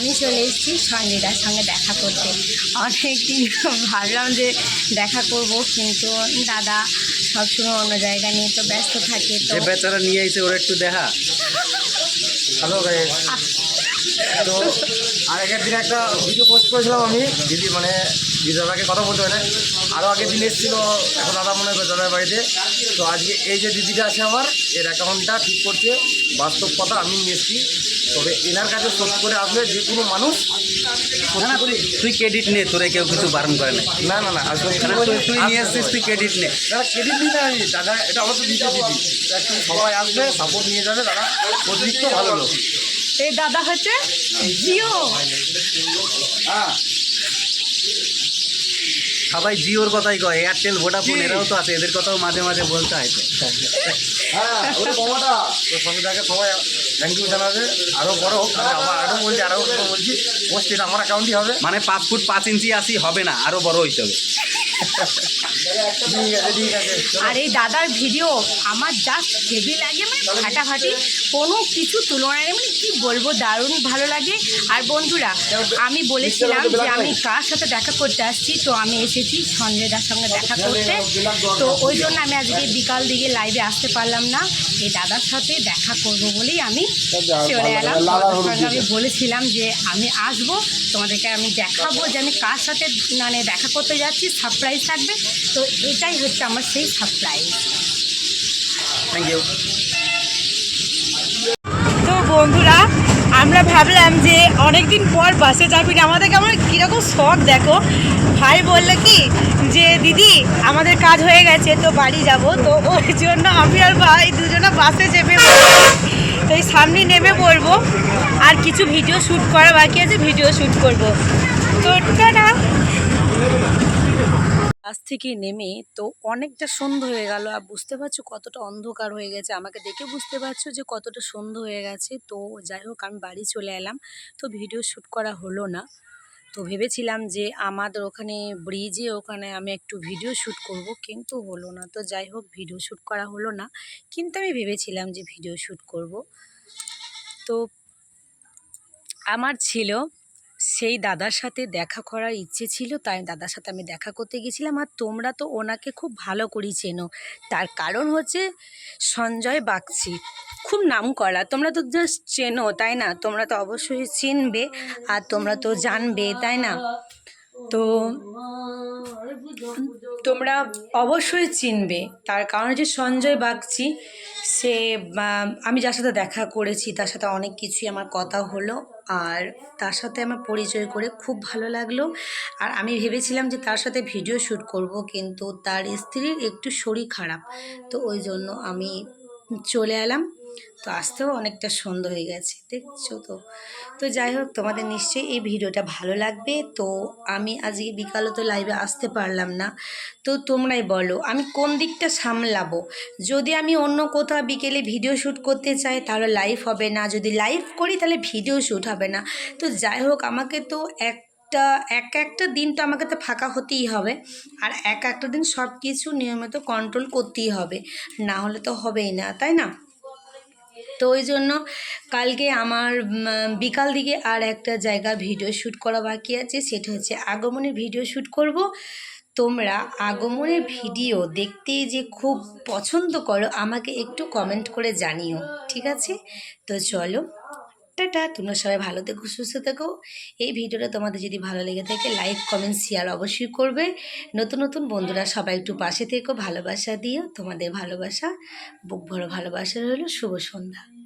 আমি চলে এসেছি সঞ্জয়দার সঙ্গে দেখা করতে। অনেক দিন ভাবলাম যে দেখা করব কিন্তু দাদা সবসময় অন্য জায়গা নিয়ে তো ব্যস্ত থাকে তো বেচারা নিয়ে এসে ওরা একটু দেখা। হ্যালো গাইস তো আর আগের দিন একটা ভিডিও পোস্ট করেছিলাম আমি দিদি মানে দিদি দাদাকে কথা বলতে হয় না আরও আগের দিন এসেছিল এখন দাদা মনে হয় দাদার বাড়িতে। তো আজকে এই যে দিদিটা আছে আমার এর অ্যাকাউন্টটা ঠিক করছে বাস্তব কথা আমি নিয়ে এসেছি। তবে এনার কাছে সত্যি করে আসলে যে কোনো মানুষ না না তুই তুই ক্রেডিট নে তোরে কেউ কিছু বারণ করে না। না না না আসলে তুই তুই নিয়ে এসছিস তুই ক্রেডিট নে। দাদা ক্রেডিট দিই না আমি দাদা এটা আমার তো দিতে দিদি সবাই আসবে সাপোর্ট নিয়ে যাবে দাদা। অতিরিক্ত ভালো লোক। এই দাদা হচ্ছে জিও। হ্যাঁ। সবাই জিওর কথাই কয় এয়ারটেল ভোডাফোন। এরাও তো আছে এদের কথাও মাঝে মাঝে বলতে হয়। তো হ্যাঁ ওটা সবাই থ্যাংক ইউ জানাবে আরও বড় হোক আরও বলছি আরও বলছি। পোস্ট এটা আমার অ্যাকাউন্টই হবে। মানে পাঁচ ফুট পাঁচ ইঞ্চি আসি হবে না আরও বড় হইতে হবে। আর এই দাদার ভিডিও আমার জাস্ট হেভি লাগে মানে ফাটাফাটি কোনো কিছু তুলনায় নেই, মানে কি বলব দারুণ ভালো লাগে। আর বন্ধুরা আমি বলেছিলাম যে আমি কার সাথে দেখা করতে আসছি তো আমি এসেছি সঞ্জয় দার সঙ্গে দেখা করতে। তো ওই জন্য আমি আজকে বিকাল দিকে লাইভে আসতে পারলাম না এই দাদার সাথে দেখা করব বলেই আমি চলে এলাম। আমি বলেছিলাম যে আমি আসব তোমাদেরকে আমি দেখাবো যে আমি কার সাথে মানে দেখা করতে যাচ্ছি সারপ্রাইজ থাকবে। তো এটাই হচ্ছে আমার সেই সারপ্রাইজ থ্যাংক ইউ তো বন্ধুরা আমরা ভাবলাম যে অনেকদিন পর বাসে যাবি না। আমাদেরকে আমার কীরকম শখ দেখো। ভাই বলল কি যে দিদি আমাদের কাজ হয়ে গেছে তো বাড়ি যাব। তো ওই জন্য আমি আর ভাই দুজনে বাসে চেপে। তো এই সামনে নেমে পড়ব। আর কিছু ভিডিও শ্যুট করা বাকি আছে ভিডিও শ্যুট করব। তো টাটা। বাস থেকে নেমে তো অনেকটা সন্ধ্যে হয়ে গেল, আর বুঝতে পারছ কতটা অন্ধকার হয়ে গেছে। আমাকে দেখে বুঝতে পারছ যে কতটা সন্ধ্যে হয়ে গেছে। তো যাই হোক, আমি বাড়ি চলে এলাম। তো ভিডিও শ্যুট করা হলো না। তো ভেবেছিলাম যে আমাদের ওখানে ব্রিজে ওখানে আমি একটু ভিডিও শ্যুট করব, কিন্তু হলো না। তো যাই হোক ভিডিও শ্যুট করা হলো না। কিন্তু আমি ভেবেছিলাম যে ভিডিও শ্যুট করব। তো আমার ছিল সেই দাদার সাথে দেখা করার ইচ্ছে ছিল, তাই দাদার সাথে আমি দেখা করতে গেছিলাম। আর তোমরা তো ওনাকে খুব ভালো করেই চেনো। তার কারণ হচ্ছে সঞ্জয় বাগচি। খুব নাম করা তোমরা তো জাস্ট চেনো, তাই না? তোমরা তো অবশ্যই চিনবে আর তোমরা তো জানবে, তাই না? তো তোমরা অবশ্যই চিনবে। তার কারণ হচ্ছে সঞ্জয় বাগচি, সে আমি যার সাথে দেখা করেছি, তার সাথে অনেক কিছুই আমার কথা হলো আর তার সাথে আমার পরিচয় করে খুব ভালো লাগল। আর আমি ভেবেছিলাম যে তার সাথে ভিডিও শ্যুট করব, কিন্তু তার স্ত্রীর একটু শরীর খারাপ। তো ওই জন্য আমি চলে এলাম। তো আসতেও অনেকটা সন্ধ্যা হয়ে গেছে, দেখছ তো। তো যাই হোক, তোমাদের নিশ্চয়ই এই ভিডিওটা ভালো লাগবে। তো আমি আজকে বিকালে তো লাইভে আসতে পারলাম না। তো তোমরাই বলো, আমি কোন দিকটা সামলাবো? যদি আমি অন্য কোথাও বিকেলে ভিডিও শ্যুট করতে চাই, তাহলে লাইভ হবে না। যদি লাইভ করি, তাহলে ভিডিও শ্যুট হবে না। তো যাই হোক, আমাকে তো একটা, এক একটা দিন তো আমাকে তো ফাঁকা হতেই হবে। আর এক একটা দিন সব কিছু নিয়মিত কন্ট্রোল করতেই হবে। না হলে তো হবেই না, তাই না? তো ওই জন্য কালকে আমার বিকাল দিকে আর একটা জায়গা ভিডিও শ্যুট করা বাকি আছে। সেটা হচ্ছে আগমনের ভিডিও শ্যুট করব। তোমরা আগমনের ভিডিও দেখতে যে খুব পছন্দ করো, আমাকে একটু কমেন্ট করে জানিও, ঠিক আছে? তো চলো। টাটা, তোমরা সবাই ভালো থেকো, সুস্থ থেকো। এই ভিডিওটা তোমাদের যদি ভালো লেগে থাকে লাইক কমেন্ট শেয়ার অবশ্যই করবে। নতুন নতুন বন্ধুরা সবাই একটু পাশে থেকো, ভালোবাসা দিও। তোমাদের ভালোবাসা, বুক ভরো ভালোবাসা রইল। শুভ সন্ধ্যা।